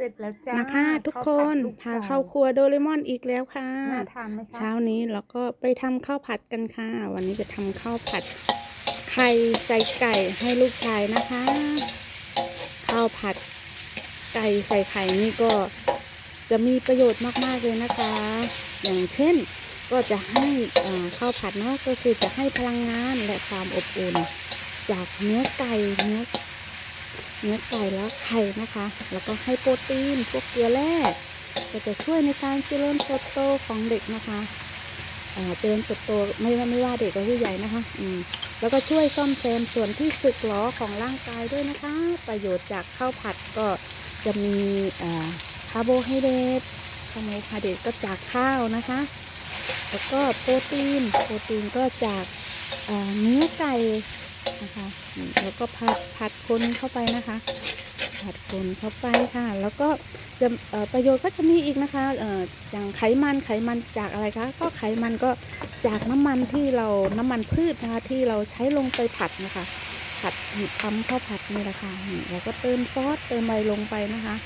เสร็จแล้วจ้านะคะทุกคนพาข้วผัดลูกเข้าครัวโดเรมอนอีกแล้วค่ะน่าทานไหมคะเช้านี้เราก็ไปทำข้าวผัดกันค่ะ วันนี้จะทำข้าวผัดไข่ใส่ไก่ให้ลูกชายนะคะ ข้าวผัดไก่ใส่ไข่นี่ก็จะมีประโยชน์มากๆเลยนะคะ อย่างเช่นก็จะให้อ่าข้าวผัดเนาะก็คือจะให้พลังงานและความอบอุ่น จากเนื้อไก่เนื้อ เนื้อไก่แล้วไข่นะคะ แล้วก็ให้โปรตีนพวกเกลือแร่ก็จะช่วยในการเจริญเติบโตของเด็กนะคะอ่าเจริญเติบโตไม่ว่าไม่ว่าเด็กหรือผู้ใหญ่นะคะอืมแล้วก็ช่วยซ่อมแซมส่วนที่สึกหรอของร่างกายด้วยนะคะ ประโยชน์จากข้าวผัดก็จะมีอ่าคาร์โบไฮเดรตคาร์โบไฮเดรตก็จากข้าวนะคะ แล้วก็โปรตีน โปรตีนก็จากเนื้อไก่ นะคะแล้วก็ผัดผัดคนเข้าไปนะคะ ผัดคนเข้าไปค่ะ แล้วก็จะประโยชน์ก็จะมีอีกนะคะเอ่ออย่างไขมันไขมันจากอะไรคะก็ไขมันก็จากน้ำมันที่เราน้ำมันพืชนะคะที่เราใช้ลงไปผัดนะคะ ผัดทำข้าวผัดนี่แหละค่ะแล้วก็เติมซอสเติมอะไรลงไปนะคะ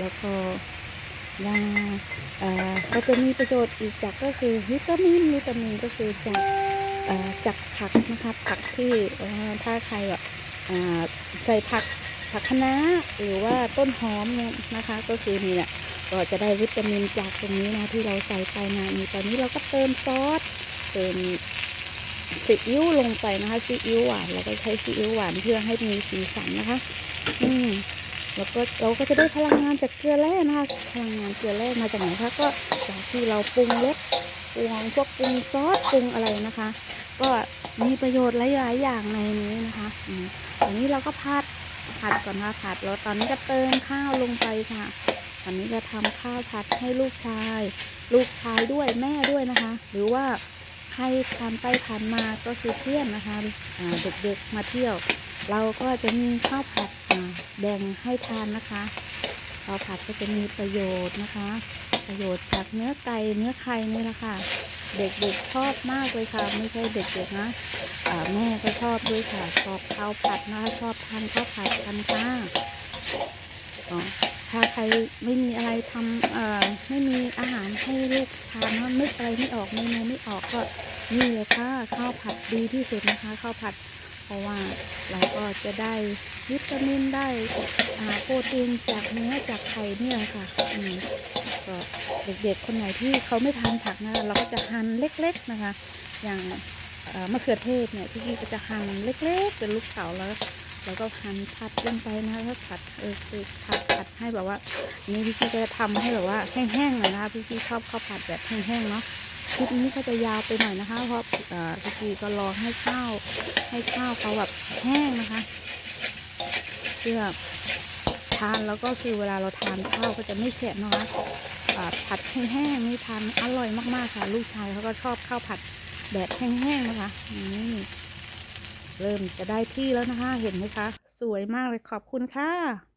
แล้วก็ยาเอ่อก็จะมีประโยชน์อีกจากก็คือวิตามินวิตามินก็คือจาก จากผักนะคะผักที่ถ้าใครแบบใส่ผักผักคะน้าหรือว่าต้นหอมเนี่ยนะคะ ก็คือนี่แหละก็จะได้วิตามินจากตรงนี้นะที่เราใส่ไปนะนี่ตอนนี้เราก็เติมซอสเติมซีอิ๊วลงไปนะคะซีอิ๊วหวานเราก็ใช้ซีอิ๊วหวานเพื่อให้มีสีสันนะคะ อืมแล้วก็เราก็จะได้พลังงานจากเกลือแร่นะคะพลังงานเกลือแร่มาจากไหนคะก็จากที่เราปรุงรส ปรุงพวกปรุงซอสปรุงอะไรนะคะ ก็มีประโยชน์หลายๆอย่างในนี้นะคะอืันนี้เราก็ผัดผัดก่อนนะคะผัดแล้วตอนนี้ก็เติมข้าวลงไปค่ะตอนนี้ก็ทำข้าวผัดให้ลูกชาย ลูกชายด้วยแม่ด้วยนะคะ หรือว่าให้ทานไปทานมาก็คือเพื่อนนะคะเด็กๆมาเที่ยว เราก็จะมีข้าวผัดแบ่งให้ทานนะคะข้าวผัดก็จะมีประโยชน์นะคะ ประโยชน์จากเนื้อไก่เนื้อไข่นี่แหละค่ะ เด็กๆชอบมากเลยค่ะ ไม่ใช่เด็กๆนะแม่ก็ชอบด้วยค่ะ ชอบข้าวผัดนะคะชอบทานข้าวผัดกันค่ะถ้าใครไม่มีอะไรทำไม่มีอาหารให้ลูกทานว่านึกอะไรไม่ออกเมนูไม่ออกก็นี่เลยค่ะข้าวผัดดีที่สุดนะคะข้าวผัด เพราะว่าเราก็จะได้วิตามินได้โปรตีนจากเนื้อจากไข่เนี่ยค่ะ ก็เด็กๆคนไหนที่เขาไม่ทานผักนะเราก็จะหั่นเล็ก ๆนะคะ อย่างมะเขือเทศเนี่ยพี่กีก็จะหั่นเล็กๆเป็นลูกเต๋าแล้วแล้วก็หั่นผัดลงไปนะแล้วผัดเออคือผัดผัดให้แบบว่า นี่พี่กีจะทำให้แบบว่าแห้งๆหน่อยนะคะพี่กีชอบข้าวผัดแบบแห้งๆเนาะคลิปนี้ก็จะยาวไปหน่อยนะคะ เพราะพี่กีก็รอให้ข้าวให้ข้าวเขาแบบแห้งนะคะเพื่อทานแล้วก็คือเวลาเราทานข้าวก็จะไม่แฉะนะคะ ผัดแห้งๆนี่ทานอร่อยมากๆค่ะ ลูกชายเขาก็ชอบข้าวผัดแบบแห้งๆนะคะนี่เริ่มจะได้ที่แล้วนะคะ เห็นไหมคะ สวยมากเลยขอบคุณค่ะ